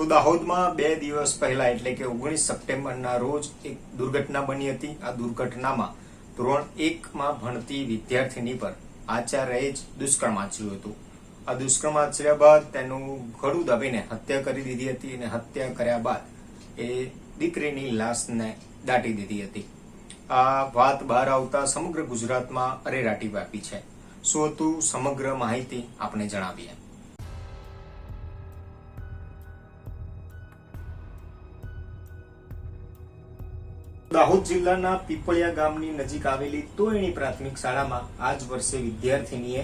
તો દાહોદમાં બે દિવસ પહેલા, એટલે કે ઓગણીસ સપ્ટેમ્બરના રોજ એક દુર્ઘટના બની હતી. આ દુર્ઘટનામાં ધોરણ એકમાં ભણતી વિદ્યાર્થીની પર આચાર્યએ જ દુષ્કર્મ આચર્યું હતું. આ દુષ્કર્મ આચર્યા બાદ તેનું ગળું દબીને હત્યા કરી દીધી હતી અને હત્યા કર્યા બાદ એ દીકરીની લાશને દાટી દીધી હતી. આ વાત બહાર આવતા સમગ્ર ગુજરાતમાં અરેરાટી વ્યાપી છે. શું હતું સમગ્ર માહિતી આપણે જણાવીએ. દાહોદ જિલ્લાના પીપળિયા ગામની નજીક આવેલી તોયણી પ્રાથમિક શાળામાં આ જ વર્ષે વિદ્યાર્થીનીએ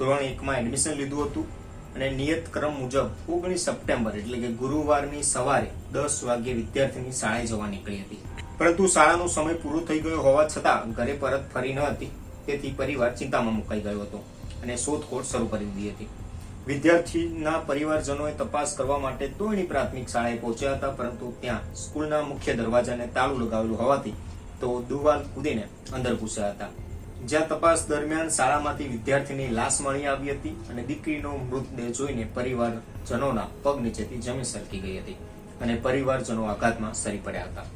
ધોરણ એકમાં એડમિશન લીધું હતું અને નિયત ક્રમ મુજબ ઓગણીસ સપ્ટેમ્બર એટલે કે ગુરુવારની સવારે દસ વાગ્યે વિદ્યાર્થીની શાળાએ જવા નીકળી હતી. પરંતુ શાળાનો સમય પૂરો થઈ ગયો હોવા છતાં ઘરે પરત ફરી ન હતી. તેથી પરિવાર ચિંતામાં મુકાઈ ગયો હતો અને શોધખોળ શરૂ કરી દીધી હતી. વિદ્યાર્થીના પરિવારજનોએ તપાસ કરવા માટે તોયણી પ્રાથમિક શાળાએ પહોંચ્યા હતા, પરંતુ ત્યાં સ્કૂલના મુખ્ય દરવાજાને તાળું લગાવેલું હોવાથી તો દુવાલ કૂદીને અંદર ઘૂસ્યા હતા. જ્યાં તપાસ દરમિયાન શાળામાંથી વિદ્યાર્થીની લાશ મળી આવી હતી અને દીકરીનો મૃતદેહ જોઈને પરિવારજનોના પગ નીચેથી જમીન સરકી ગઈ હતી અને પરિવારજનો આઘાતમાં સરી પડ્યા હતા.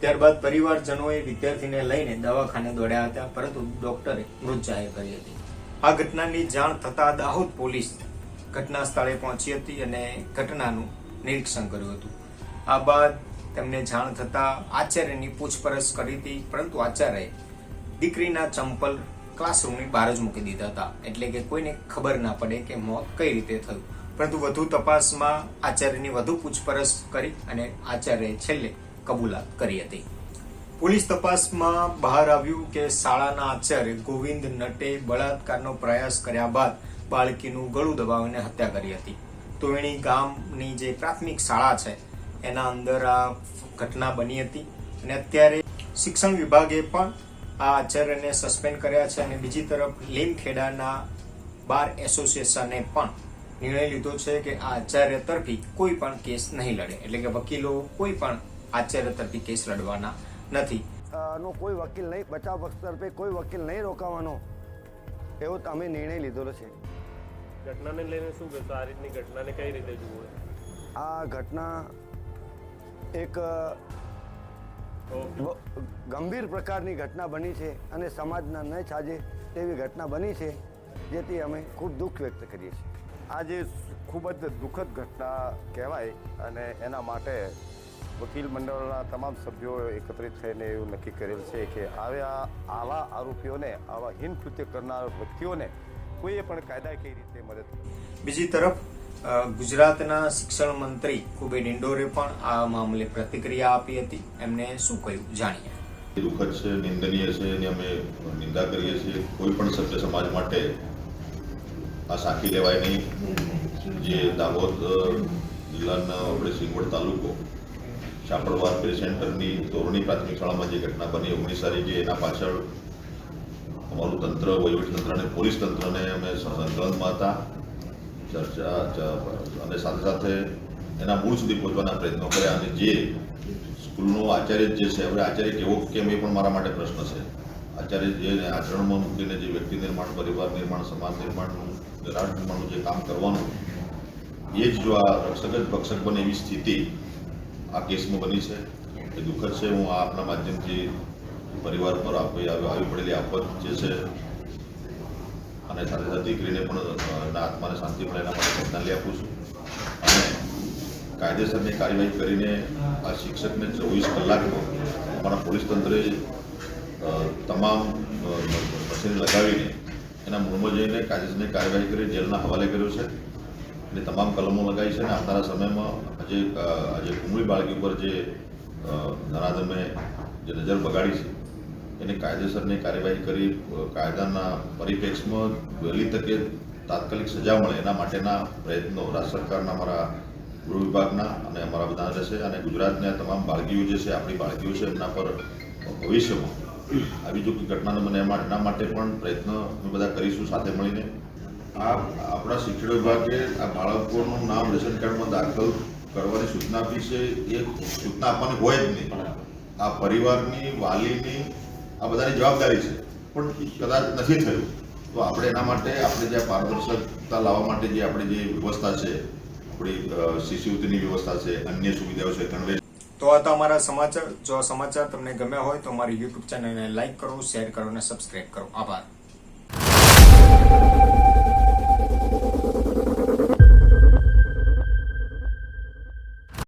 ત્યારબાદ પરિવારજનોએ વિદ્યાર્થીને લઈને દવાખાને દોડ્યા હતા, પરંતુ ડોક્ટરે મૃત જાહેર કરી હતી. આ ઘટનાની જાણ થતા દાહોદ પોલીસ ઘટના સ્થળે પહોંચી હતી અને ઘટનાનું નિરીક્ષણ કર્યું હતું. આ બાદ તેમને જાણ થતા આચાર્યની પૂછપરછ કરી હતી, પરંતુ આચાર્યએ દીકરીના ચંપલ ક્લાસરૂમની બહાર જ મૂકી દીધા હતા. એટલે કે કોઈને ખબર ના પડે કે મોત કઈ રીતે થયું. પરંતુ વધુ તપાસમાં આચાર્યની વધુ પૂછપરછ કરી અને આચાર્યએ છેલ્લે કબૂલાત કરી હતી. પોલીસ તપાસમાં બહાર આવ્યું કે શાળાના આચાર્ય ગોવિંદ નટે બળાત્કારનો પ્રયાસ કર્યા બાદ બાળકીનું ગળું દબાવીને હત્યા કરી હતી. તોયણી ગામની જે પ્રાથમિક શાળા છે, એના અંદર આ ઘટના બની હતી અને અત્યારે શિક્ષણ વિભાગે પણ આ આચાર્યને સસ્પેન્ડ કર્યા છે અને બીજી તરફ લીમખેડાના બાર એસોસિએશને પણ નિર્ણય લીધો છે કે આ આચાર્ય તરફી કોઈ પણ કેસ નહીં લડે. એટલે કે વકીલો કોઈ પણ આચાર્ય તરફી કેસ લડવાના નથી. નો કોઈ વકીલ નહીં, બચાવ પક્ષ તરફે કોઈ વકીલ નહીં રોકાવાનો, એવો અમે નિર્ણય લીધેલો છે. ઘટનાને લઈને શું કહેશો? આ રીતની ઘટનાને કઈ રીતે જુઓ? આ ઘટના એક ગંભીર પ્રકારની ઘટના બની છે અને સમાજના ન છાજે તેવી ઘટના બની છે જેથી અમે ખૂબ દુઃખ વ્યક્ત કરીએ છીએ. આજે ખૂબ જ દુઃખદ ઘટના કહેવાય અને એના માટે વકીલ મંડળના તમામ સભ્યો એકત્રિત થઈને એવું નક્કી કરેલ છે કે આવ્યા આવા આરોપીઓને આવા હિન કૃત્ય કરનાર વ્યક્તિઓને કોઈએ પણ કાયદાકીય રીતે મદદ બીજી તરફ ગુજરાતના શિક્ષણ મંત્રી કુબેર ઇન્ડોરે પણ આ મામલે પ્રતિક્રિયા આપી હતી. એમને શું કહ્યું? જાણીએ. દુઃખદ છે નિંદનીય છે એની અમે નિંદા કરીએ છીએ. કોઈ પણ સભ્ય સમાજ માટે આ સાખી લેવાય નહીં. જે દાહોદ જિલ્લાના આપણે સિંગવડ તાલુકો ચાપડવાર પ્રે સેન્ટરની ધોરણી પ્રાથમિક શાળામાં જે ઘટના બની ઓગણીસ તારીખે એના પાછળ અમારું તંત્ર વહીવટીતંત્ર અને પોલીસ તંત્રને અમે સંકલનમાં હતા. ચર્ચા અને સાથે સાથે એના મૂળ સુધી પહોંચવાના પ્રયત્નો કર્યા. અને જે સ્કૂલનો આચાર્ય જે છે, હવે આચાર્ય કેવો કેમ એ પણ મારા માટે પ્રશ્ન છે. આચાર્ય જે આચરણમાં મૂકીને જે વ્યક્તિ નિર્માણ, પરિવાર નિર્માણ, સમાજ નિર્માણનું રાષ્ટ્ર નિર્માણનું જે કામ કરવાનું, એ જ જો આ રક્ષક જ ભક્ષક બને એવી સ્થિતિ આ કેસમાં બની છે. એ દુઃખદ છે. હું આપના માધ્યમથી પરિવાર પર આવી આવી પડેલી આફત જે છે, અને સાથે સાથે દીકરીને પણ એના આત્માને શાંતિ મળે એના માટે શ્રદ્ધાંજલિ આપું છું. અને કાયદેસરની કાર્યવાહી કરીને આ શિક્ષકને ચોવીસ કલાકમાં અમારા પોલીસ તંત્રે તમામ મશીન લગાવીને એના મૂળમાં જઈને કાયદેસરની કાર્યવાહી કરી, જેલના હવાલે કર્યો છે. અને તમામ કલમો લગાવી છે અને આવનારા સમયમાં આજે આજે કુમળી બાળકી ઉપર જે નરાધમે જે નજર બગાડી છે એને કાયદેસરની કાર્યવાહી કરી કાયદાના પરિપ્રેક્ષમાં વહેલી તકે તાત્કાલિક સજા મળે એના માટેના પ્રયત્નો રાજ્ય સરકારના અમારા ગૃહ વિભાગના અને અમારા બધા રહેશે અને ગુજરાતના તમામ બાળકીઓ જે છે આપણી બાળકીઓ છે એમના પર ભવિષ્યમાં આવી જો કોઈ ઘટના ન બને એમાં એના માટે પણ પ્રયત્ન અમે બધા કરીશું સાથે મળીને. આ આપણા શિક્ષણ વિભાગે આ બાળકોનું નામ રેશન કાર્ડમાં દાખલ કરવાની સૂચના આપી છે. એ સૂચના આપવાની હોય જ નહીં. આ પરિવારની વાલીની આ બધાની જવાબદારી છે. પણ કદાચ નથી થયું. તો આપણે એના માટે આપણે જે પારદર્શકતા લાવવા માટે જે આપણે જે વ્યવસ્થા છે, આપણી શિષ્યવૃત્તિની વ્યવસ્થા છે, અન્ય સુવિધાઓ છે કન્વે તો આ તો અમારા સમાચાર, જો સમાચાર તમને ગમ્યા હોય તો અમારી યુટ્યુબ ચેનલને લાઇક કરો, શેર કરો અને સબસ્ક્રાઇબ કરો. આભાર.